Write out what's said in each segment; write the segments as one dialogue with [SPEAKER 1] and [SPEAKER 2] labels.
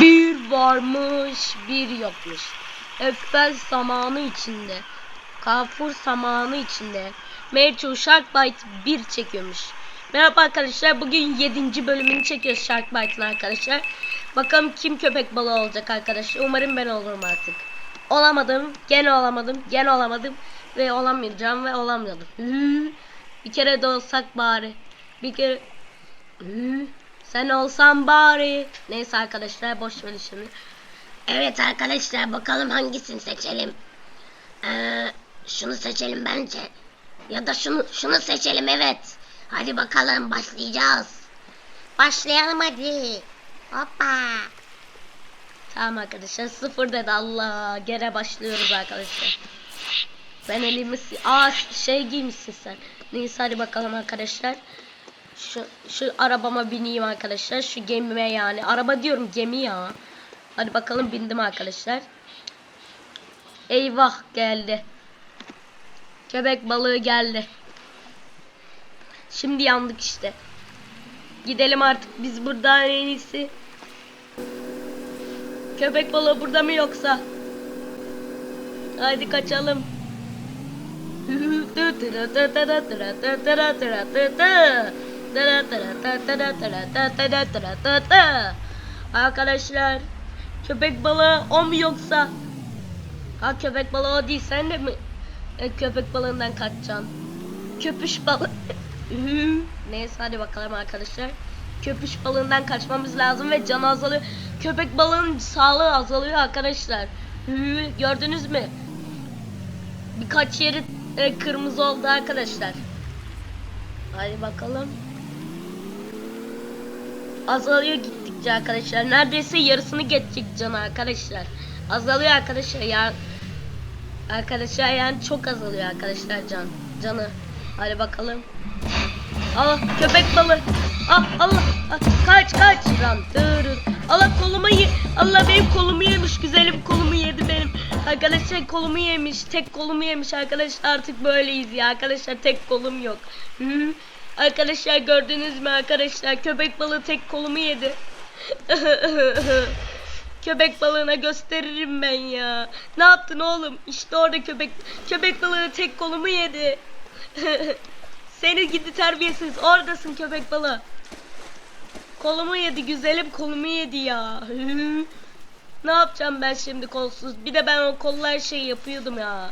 [SPEAKER 1] Bir varmış bir yokmuş. Ökbel zamanı içinde. Kafur zamanı içinde. Merçu Sharkbite 1 çekiyormuş. Merhaba arkadaşlar bugün 7. bölümünü çekiyoruz Sharkbite'ın arkadaşlar. Bakalım kim köpek balığı olacak arkadaşlar. Umarım ben olurum artık. Olamadım. Gene olamadım. Gene olamadım. Ve olamayacağım ve. Hı. Bir kere de olsak bari. Bir kere... Sen olsan bari. Neyse arkadaşlar boş ver şimdi.
[SPEAKER 2] Evet arkadaşlar bakalım hangisini seçelim. Ee, şunu seçelim bence. Ya da şunu şunu seçelim evet. Hadi bakalım başlayacağız. Başlayalım hadi. Hoppa.
[SPEAKER 1] Tamam arkadaşlar sıfır dedi Allah. Gene başlıyoruz arkadaşlar. Ben elimi Aa şey giymişsin sen. Neyse hadi bakalım arkadaşlar. Şu, şu arabama bineyim arkadaşlar. Şu gemime yani. Araba diyorum gemi ya. Hadi bakalım bindim arkadaşlar. Eyvah geldi. Köpek balığı geldi. Şimdi yandık işte. Gidelim artık biz buradan en iyisi. Köpek balığı burada mı yoksa? Haydi kaçalım. Arkadaşlar köpek balığı o mu yoksa? Ha köpek balığı o değil sen de mi? E, köpek balığından kaçacaksın. Köpüş balığı. Neyse hadi bakalım arkadaşlar. Köpüş balığından kaçmamız lazım ve canı azalıyor. Köpek balığının sağlığı azalıyor arkadaşlar. Gördünüz mü? Birkaç yeri e, kırmızı oldu arkadaşlar. Hadi bakalım. Azalıyor gittikçe arkadaşlar. Neredeyse yarısını geçecek canı arkadaşlar. Azalıyor arkadaşlar ya. Arkadaşlar yani çok azalıyor arkadaşlar can. Canı. Hadi bakalım. Allah köpek balığı. Ah Allah. Ah, kaç kaç. Lan dırır. Allah kolumu ye. Allah benim kolumu yemiş. Güzelim kolumu yedi benim. Arkadaşlar kolumu yemiş. Tek kolumu yemiş arkadaşlar. Artık böyleyiz ya. Arkadaşlar tek kolum yok. Hı. Arkadaşlar gördünüz mü arkadaşlar? Köpek balığı tek kolumu yedi. köpek balığına gösteririm ben ya. Ne yaptın oğlum? İşte orada köpek köpek balığı tek kolumu yedi. Seni gidi terbiyesiz. Oradasın köpek balığı. Kolumu yedi güzelim kolumu yedi ya. ne yapacağım ben şimdi kolsuz? Bir de ben o kolla her şeyi yapıyordum ya.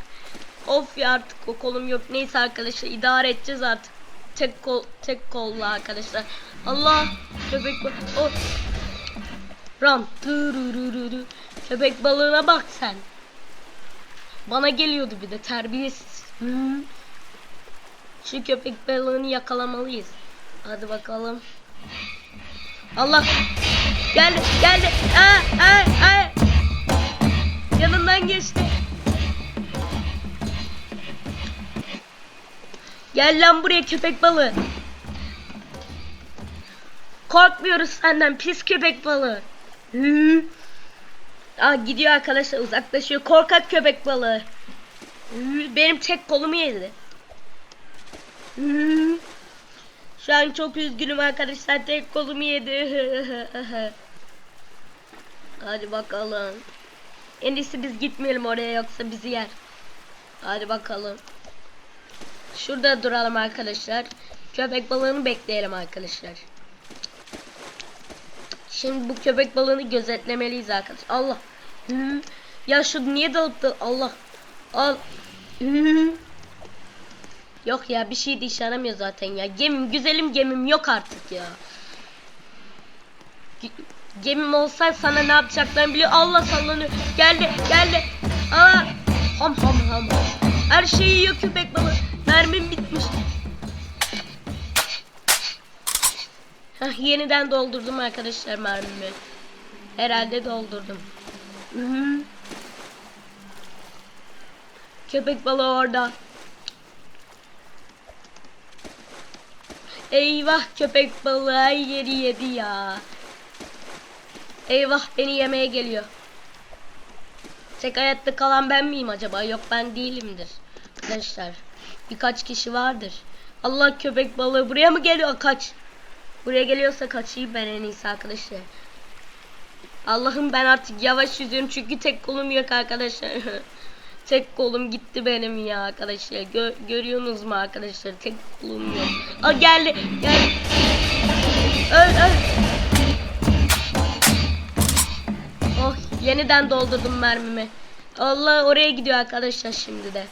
[SPEAKER 1] Of ya artık o kolum yok. Neyse arkadaşlar idare edeceğiz artık. Tek kol tek kolla arkadaşlar. Allah köpek balığı. Oh. Ram. Tırırırırı. Köpek balığına bak sen. Bana geliyordu bir de terbiyesiz. Hı. Şu köpek balığını yakalamalıyız. Hadi bakalım. Allah. Geldi, geldi. Aa, aa, aa. Yanından geçti. Gel lan buraya köpek balığı. Korkmuyoruz senden pis köpek balığı. Hı. Aa, gidiyor arkadaşlar uzaklaşıyor. Korkak köpek balığı. Benim tek kolumu yedi. Şu an çok üzgünüm arkadaşlar. Tek kolumu yedi. Hadi bakalım. En iyisi biz gitmeyelim oraya yoksa bizi yer. Hadi bakalım. Şurada duralım arkadaşlar. Köpek balığını bekleyelim arkadaşlar. Şimdi bu köpek balığını gözetlemeliyiz arkadaşlar. Allah. Ya şu niye dalıp da Allah. Al. Yok ya bir şey de işe yaramıyor zaten ya. Gemim güzelim gemim yok artık ya. Ge- Gemim olsa sana ne yapacaklarını biliyor. Allah sallanıyor. Geldi geldi. Aa. Ham ham ham. Her şeyi yiyor köpek balığı. Mermim bitmiş. Heh, yeniden doldurdum arkadaşlar mermimi. Herhalde doldurdum. Hı -hı. Köpek balığı orada. Eyvah köpek balığı yeri yedi ya. Eyvah beni yemeye geliyor. Tek hayatta kalan ben miyim acaba? Yok ben değilimdir. Arkadaşlar birkaç kişi vardır. Allah köpek balığı buraya mı geliyor? Kaç. Buraya geliyorsa kaçayım ben en iyisi arkadaşlar. Allah'ım ben artık yavaş yüzüyorum çünkü tek kolum yok arkadaşlar. tek kolum gitti benim ya arkadaşlar. Gö- görüyorsunuz mu arkadaşlar? Tek kolum yok. Aa geldi. Geldi. Öl öl. Oh yeniden doldurdum mermimi. Allah oraya gidiyor arkadaşlar şimdi de.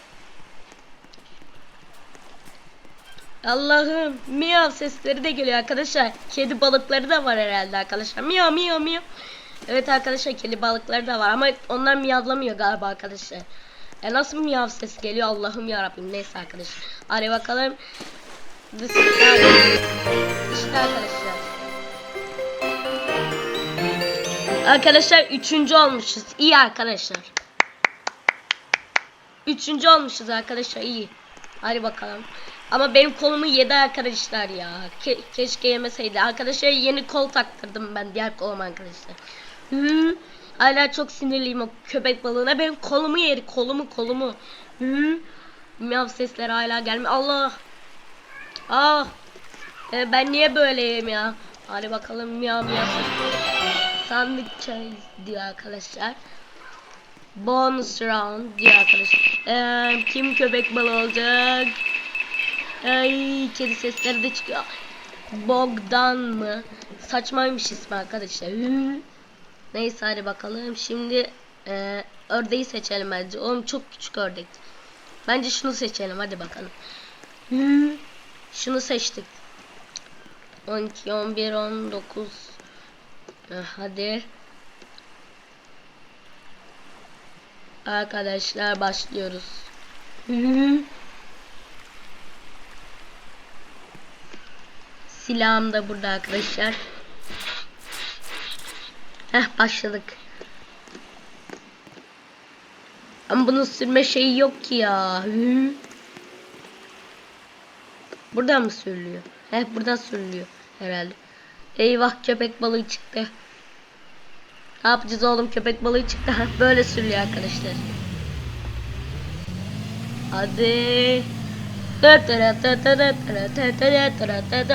[SPEAKER 1] Allah'ım miyav sesleri de geliyor arkadaşlar. Kedi balıkları da var herhalde arkadaşlar. Miyav miyav miyav. Evet arkadaşlar kedi balıkları da var ama onlar miyavlamıyor galiba arkadaşlar. E nasıl miyav sesi geliyor Allah'ım ya Rabbim neyse arkadaşlar. Hadi bakalım. İşte arkadaşlar. Arkadaşlar üçüncü olmuşuz. İyi arkadaşlar. Üçüncü olmuşuz arkadaşlar iyi. Hadi bakalım. Ama benim kolumu yedi arkadaşlar ya. Ke- keşke yemeseydi. Arkadaşlar yeni kol taktırdım ben diğer koluma arkadaşlar. Hı. Hala çok sinirliyim o köpek balığına. Benim kolumu yedi. Kolumu kolumu. Hı. Miyav sesleri hala gelmiyor. Allah. Ah. E, ben niye böyleyim ya? Hadi bakalım miyav miyav. Sandık çay diyor arkadaşlar. Bonus round diyor arkadaşlar. Ee, kim köpek balığı olacak? Ay kedi sesleri de çıkıyor. Bogdan mı? Saçmaymış ismi arkadaşlar. Neyse hadi bakalım. Şimdi e, ördeği seçelim bence. Oğlum çok küçük ördek. Bence şunu seçelim hadi bakalım. Şunu seçtik. 12, 11, 19. Eh, Hadi. Arkadaşlar başlıyoruz. Silahım da burada arkadaşlar. Heh başladık. Ama bunun sürme şeyi yok ki ya. Hı. Buradan mı sürülüyor? Heh buradan sürülüyor herhalde. Eyvah köpek balığı çıktı. Ne yapacağız oğlum köpek balığı çıktı. Böyle sürülüyor arkadaşlar. Hadi.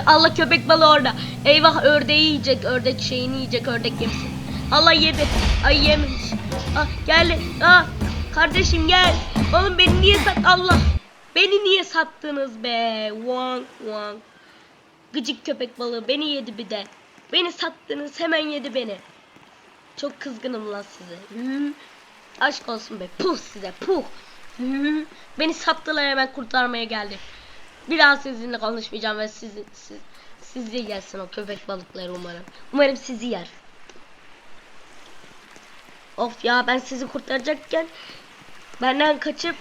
[SPEAKER 1] Allah köpek balığı orada. Eyvah ördeği yiyecek. Ördek şeyini yiyecek. Ördek yemişsin. Allah yedi. Ay yemiş. Ah geldi. Ah kardeşim gel. Oğlum beni niye sat Allah. Beni niye sattınız be? Wang wang. Gıcık köpek balığı beni yedi bir de. Beni sattınız hemen yedi beni. Çok kızgınım lan size. Hı. Aşk olsun be. Puh size puh. Beni sattılar hemen kurtarmaya geldi. Bir daha sizinle konuşmayacağım ve sizi, siz, sizi gelsin o köpek balıkları umarım. Umarım sizi yer. Of ya ben sizi kurtaracakken benden kaçıp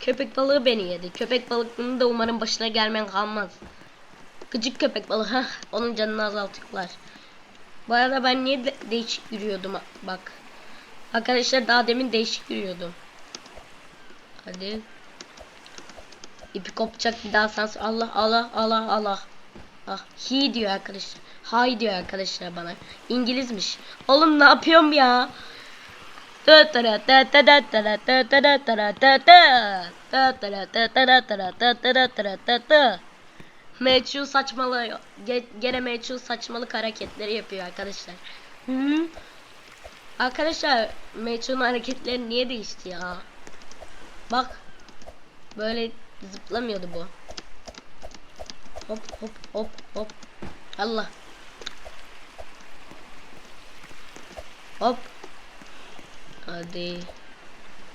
[SPEAKER 1] köpek balığı beni yedi. Köpek balığının da umarım başına gelmeyen kalmaz. Gıcık köpek balığı. Heh, onun canını azaltıyorlar. Bu arada ben niye de- değişik yürüyordum bak. Arkadaşlar daha demin değişik yürüyordum. Hadi. İpi kopacak bir daha sans. Allah Allah Allah Allah. Ah he diyor arkadaşlar. Hay diyor arkadaşlar bana. İngilizmiş. Oğlum ne yapıyorum ya? Meçhul saçmalıyor. Ge- Gene meçhul saçmalık hareketleri yapıyor arkadaşlar. Hı? Arkadaşlar meçhulun hareketleri niye değişti ya? Bak. Böyle zıplamıyordu bu. Hop hop hop hop. Allah. Hop. Hadi.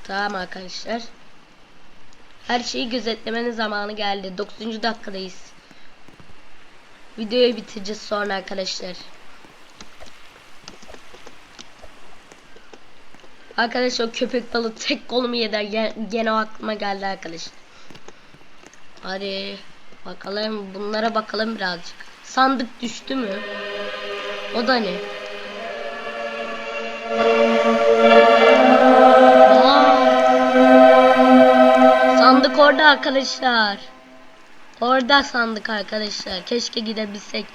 [SPEAKER 1] Tamam arkadaşlar. Her şeyi gözetlemenin zamanı geldi. 9. dakikadayız. Videoyu bitireceğiz sonra arkadaşlar. Arkadaşlar köpek balığı tek kolumu yeder. Gen- Gene aklıma geldi arkadaşlar. Hadi bakalım bunlara bakalım birazcık. Sandık düştü mü? O da ne? Aa! Sandık orada arkadaşlar. Orada sandık arkadaşlar. Keşke gidebilsek.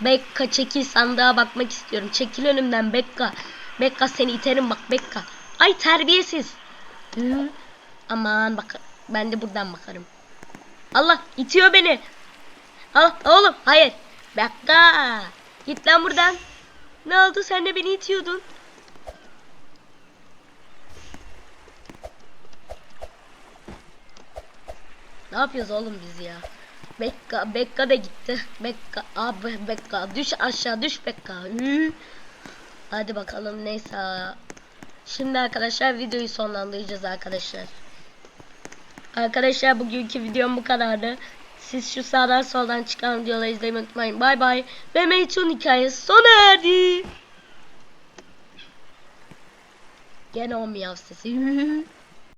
[SPEAKER 1] Bekka çekil sandığa bakmak istiyorum. Çekil önümden Bekka. Bekka seni iterim bak Bekka. Ay terbiyesiz. Hı. Aman bak ben de buradan bakarım. Allah itiyor beni. Al oğlum hayır. Bekka. Git lan buradan. Ne oldu sen de beni itiyordun. Ne yapıyoruz oğlum biz ya? Bekka, Bekka da gitti. Bekka, abi Bekka düş aşağı düş Bekka. Hı. Hadi bakalım neyse. Şimdi arkadaşlar videoyu sonlandıracağız arkadaşlar. Arkadaşlar bugünkü videom bu kadardı. Siz şu sağdan soldan çıkan videoları izlemeyi unutmayın. Bay bay. Ve Meytun hikayesi sona erdi. Gene o miyav sesi.